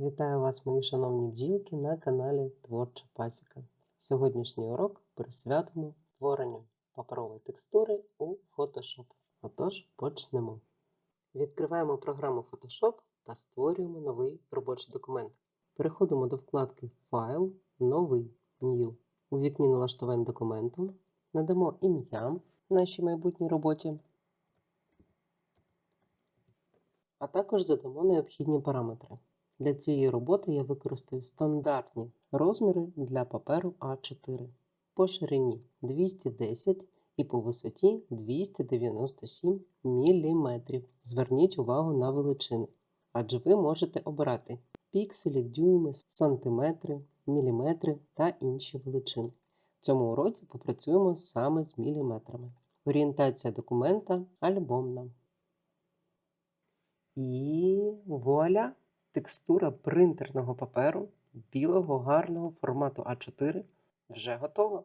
Вітаю вас, мої шановні бджілки, на каналі Творча Пасіка. Сьогоднішній урок присвятимо створенню паперової текстури у Photoshop. Отож, почнемо. Відкриваємо програму Photoshop та створюємо новий робочий документ. Переходимо до вкладки Файл, Новий New. У вікні налаштувань документу надамо ім'я нашій майбутній роботі, а також задамо необхідні параметри. Для цієї роботи я використаю стандартні розміри для паперу А4 по ширині 210 і по висоті 297 мм. Зверніть увагу на величини, адже ви можете обирати пікселі, дюйми, сантиметри, міліметри та інші величини. В цьому уроці попрацюємо саме з міліметрами. Орієнтація документа альбомна. І вуаля! Текстура принтерного паперу білого гарного формату А4 вже готова.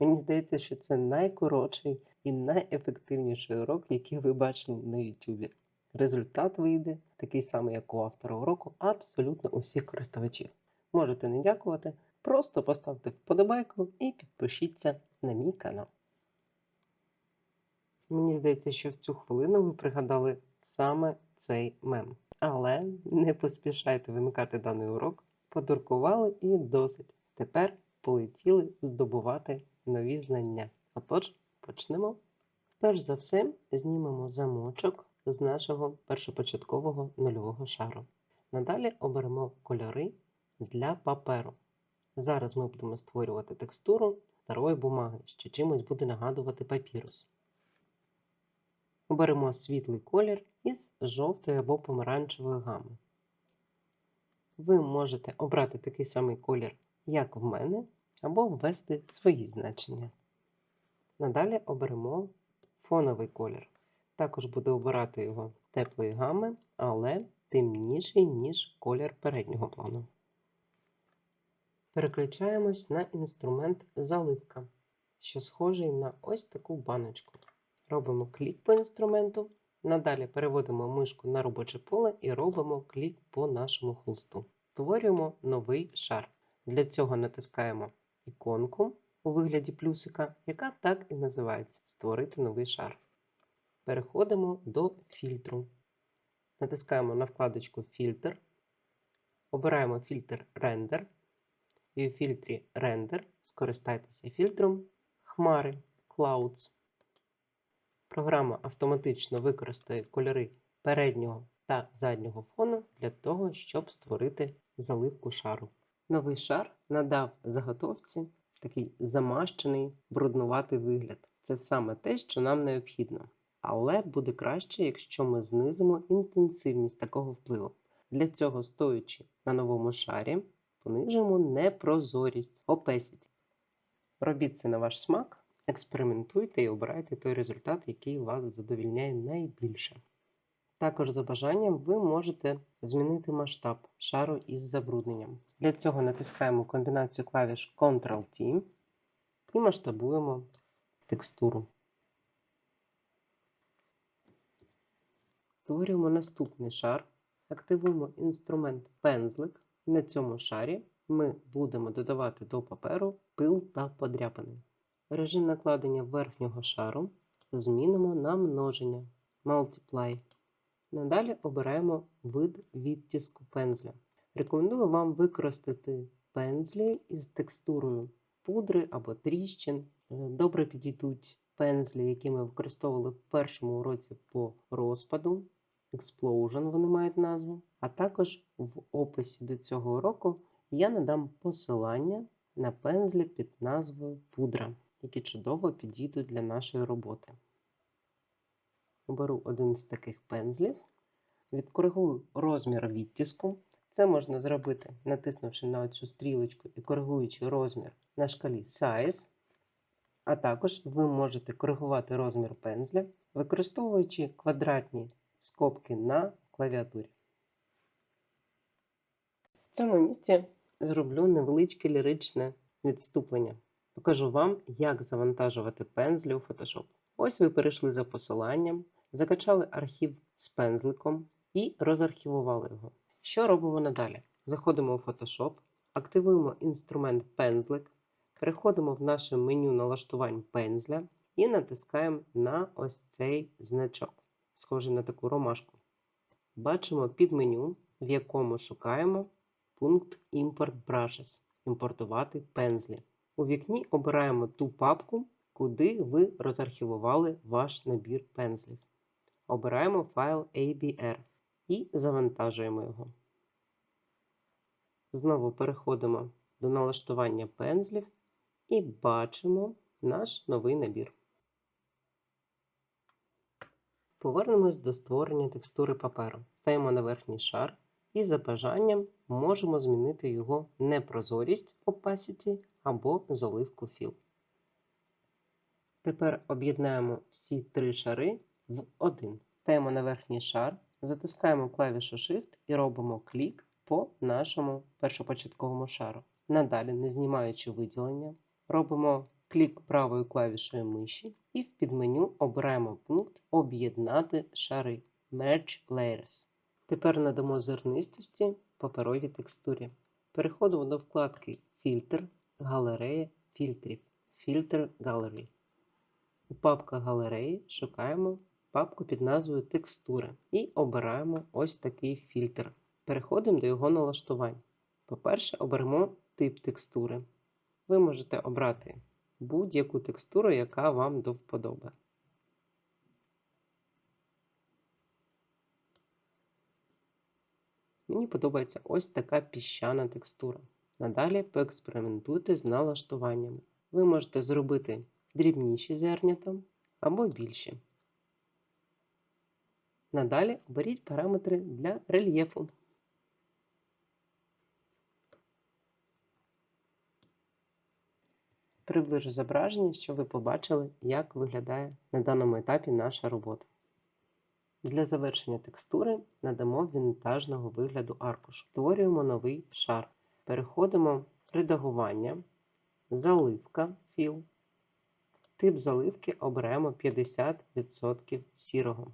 Мені здається, що це найкоротший і найефективніший урок, який ви бачили на YouTube. Результат вийде такий самий, як у автора уроку, абсолютно у всіх користувачів. Можете не дякувати, просто поставте вподобайку і підпишіться на мій канал. Мені здається, що в цю хвилину ви пригадали саме цей мем. Але не поспішайте вимикати даний урок. Подуркували і досить. Тепер полетіли здобувати нові знання. Отож, почнемо. Перш за все, знімемо замочок з нашого першопочаткового нульового шару. Надалі оберемо кольори для паперу. Зараз ми будемо створювати текстуру старої бумаги, що чимось буде нагадувати папірус. Оберемо світлий колір із жовтої або помаранчевої гами. Ви можете обрати такий самий колір, як в мене, або ввести свої значення. Надалі оберемо фоновий колір. Також буду обирати його теплої гами, але темніший, ніж колір переднього плану. Переключаємось на інструмент заливка, що схожий на ось таку баночку. Робимо клік по інструменту. Надалі переводимо мишку на робоче поле і робимо клік по нашому холсту. Створюємо новий шар. Для цього натискаємо іконку у вигляді плюсика, яка так і називається Створити новий шар. Переходимо до фільтру. Натискаємо на вкладочку Фільтр. Обираємо фільтр Render. І у фільтрі Render скористайтеся фільтром Хмари Clouds. Програма автоматично використає кольори переднього та заднього фону для того, щоб створити заливку шару. Новий шар надав заготовці такий замащений бруднуватий вигляд. Це саме те, що нам необхідно. Але буде краще, якщо ми знизимо інтенсивність такого впливу. Для цього, стоячи на новому шарі, понижимо непрозорість опесіть. Робіть це на ваш смак. Експериментуйте і обирайте той результат, який вас задовільняє найбільше. Також за бажанням ви можете змінити масштаб шару із забрудненням. Для цього натискаємо комбінацію клавіш Ctrl-T і масштабуємо текстуру. Створюємо наступний шар, активуємо інструмент пензлик. На цьому шарі ми будемо додавати до паперу пил та подряпини. Режим накладення верхнього шару змінимо на множення Multiply. Надалі обираємо вид відтиску пензля. Рекомендую вам використати пензлі із текстурою пудри або тріщин. Добре підійдуть пензлі, які ми використовували в першому уроці по розпаду. Explosion вони мають назву. А також в описі до цього уроку я надам посилання на пензлі під назвою пудра які чудово підійдуть для нашої роботи. Оберу один з таких пензлів, відкоригую розмір відтиску. Це можна зробити, натиснувши на цю стрілочку і коригуючи розмір на шкалі Size. А також ви можете коригувати розмір пензля, використовуючи квадратні скобки на клавіатурі. В цьому місці зроблю невеличке ліричне відступлення. Покажу вам, як завантажувати пензлі у Photoshop. Ось ви перейшли за посиланням, закачали архів з пензликом і розархівували його. Що робимо надалі? Заходимо у Photoshop, активуємо інструмент пензлик, переходимо в наше меню налаштувань пензля і натискаємо на ось цей значок, схожий на таку ромашку. Бачимо під меню, в якому шукаємо пункт Import Brushes імпортувати пензлі. У вікні обираємо ту папку, куди ви розархівували ваш набір пензлів. Обираємо файл ABR і завантажуємо його. Знову переходимо до налаштування пензлів і бачимо наш новий набір. Повернемось до створення текстури паперу. Стаємо на верхній шар і за бажанням можемо змінити його непрозорість opacity або заливку Fill. Тепер об'єднаємо всі три шари в один. Стаємо на верхній шар, затискаємо клавішу Shift і робимо клік по нашому першопочатковому шару. Надалі, не знімаючи виділення, робимо клік правою клавішою миші і в підменю обираємо пункт Об'єднати шари Merge Layers. Тепер надамо зернистості паперовій текстурі. Переходимо до вкладки Фільтр, галерея фільтрів, Filter Gallery. У папках галереї шукаємо папку під назвою Текстури і обираємо ось такий фільтр. Переходимо до його налаштувань. По-перше, оберемо тип текстури. Ви можете обрати будь-яку текстуру, яка вам до вподоби. Мені подобається ось така піщана текстура. Надалі поекспериментуйте з налаштуваннями. Ви можете зробити дрібніші зернята або більші. Надалі оберіть параметри для рельєфу. Приближу зображення, щоб ви побачили, як виглядає на даному етапі наша робота. Для завершення текстури надамо вінтажного вигляду аркуш. Створюємо новий шар. Переходимо в редагування, заливка філ. Тип заливки оберемо 50% сірого.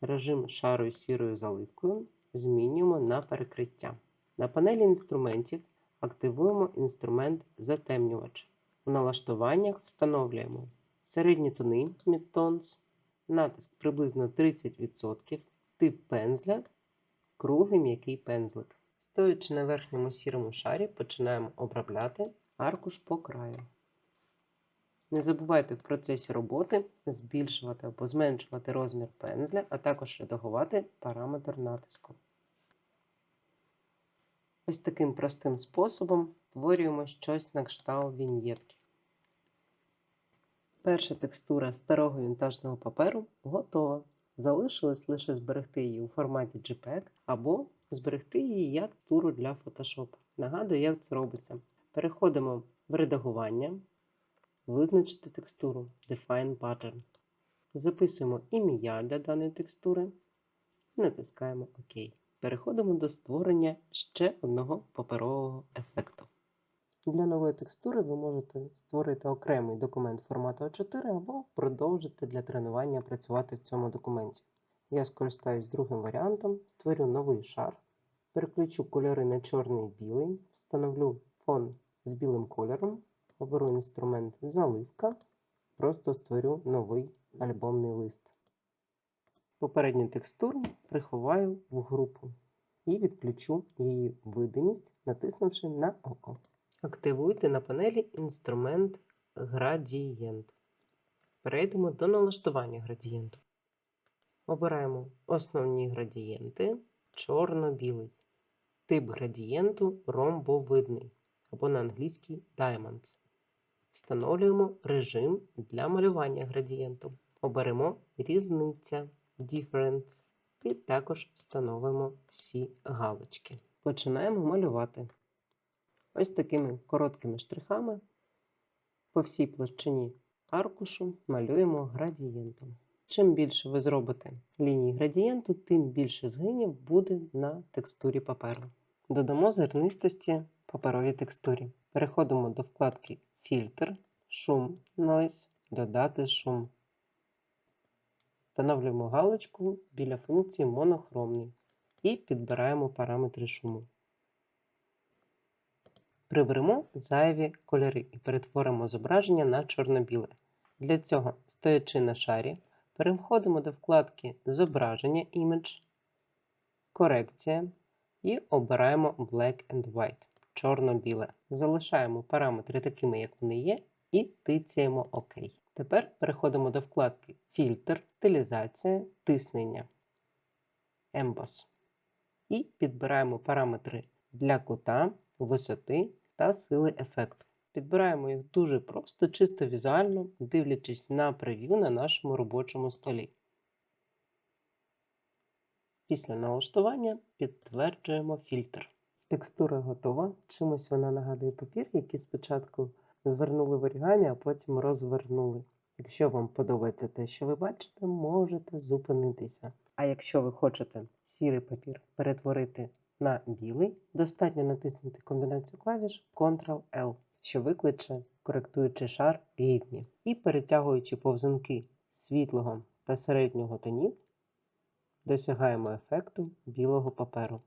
Режим шару із сірою заливкою змінюємо на перекриття. На панелі інструментів активуємо інструмент затемнювач. У налаштуваннях встановлюємо середні тони Midtones, натиск приблизно 30%, тип пензля, круглий м'який пензлик. Стоячи на верхньому сірому шарі, починаємо обробляти аркуш по краю. Не забувайте в процесі роботи збільшувати або зменшувати розмір пензля, а також редагувати параметр натиску. Ось таким простим способом створюємо щось на кшталт віньєтки. Перша текстура старого вінтажного паперу готова. Залишилось лише зберегти її у форматі JPEG або зберегти її як текстуру для Photoshop. Нагадую, як це робиться. Переходимо в редагування, визначити текстуру Define Pattern. Записуємо ім'я для даної текстури і натискаємо ОК. Переходимо до створення ще одного паперового ефекту. Для нової текстури ви можете створити окремий документ формату А4 або продовжити для тренування працювати в цьому документі. Я скористаюсь другим варіантом, створю новий шар, переключу кольори на чорний і білий, встановлю фон з білим кольором, оберу інструмент заливка, просто створю новий альбомний лист. Попередню текстуру приховаю в групу і відключу її видимість, натиснувши на око. Активуйте на панелі інструмент Градієнт. Перейдемо до налаштування градієнту. Обираємо основні градієнти чорно-білий. Тип градієнту ромбовидний або на англійській Diamonds. Встановлюємо режим для малювання градієнту. Оберемо різниця Difference і також встановимо всі галочки. Починаємо малювати. Ось такими короткими штрихами по всій площині аркушу малюємо градієнтом. Чим більше ви зробите ліній градієнту, тим більше згинів буде на текстурі паперу. Додамо зернистості паперовій текстурі. Переходимо до вкладки Фільтр, шум, Noise, додати шум. Встановлюємо галочку біля функції монохромний. і підбираємо параметри шуму. Приберемо зайві кольори і перетворимо зображення на чорно-біле. Для цього, стоячи на шарі, переходимо до вкладки Зображення Image, Корекція і обираємо Black and White чорно-біле. Залишаємо параметри такими, як вони є, і тицяємо ОК. Тепер переходимо до вкладки Фільтр, стилізація, тиснення, Emboss. І підбираємо параметри для кута, висоти та сили ефекту. Підбираємо їх дуже просто, чисто візуально, дивлячись на прев'ю на нашому робочому столі. Після налаштування підтверджуємо фільтр. Текстура готова. Чимось вона нагадує папір, який спочатку звернули в орігамі, а потім розвернули. Якщо вам подобається те, що ви бачите, можете зупинитися. А якщо ви хочете сірий папір перетворити на білий, достатньо натиснути комбінацію клавіш Ctrl-L, що викличе коректуючий шар рівні. І перетягуючи повзунки світлого та середнього тонів, досягаємо ефекту білого паперу.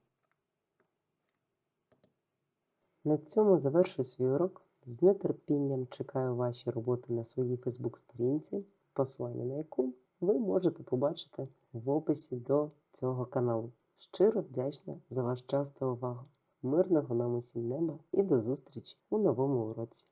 На цьому завершую свій урок. З нетерпінням чекаю ваші роботи на своїй Фейсбук-сторінці, посилання на яку ви можете побачити в описі до цього каналу. Щиро вдячна за ваш час та увагу. Мирного нам усім неба і до зустрічі у новому уроці!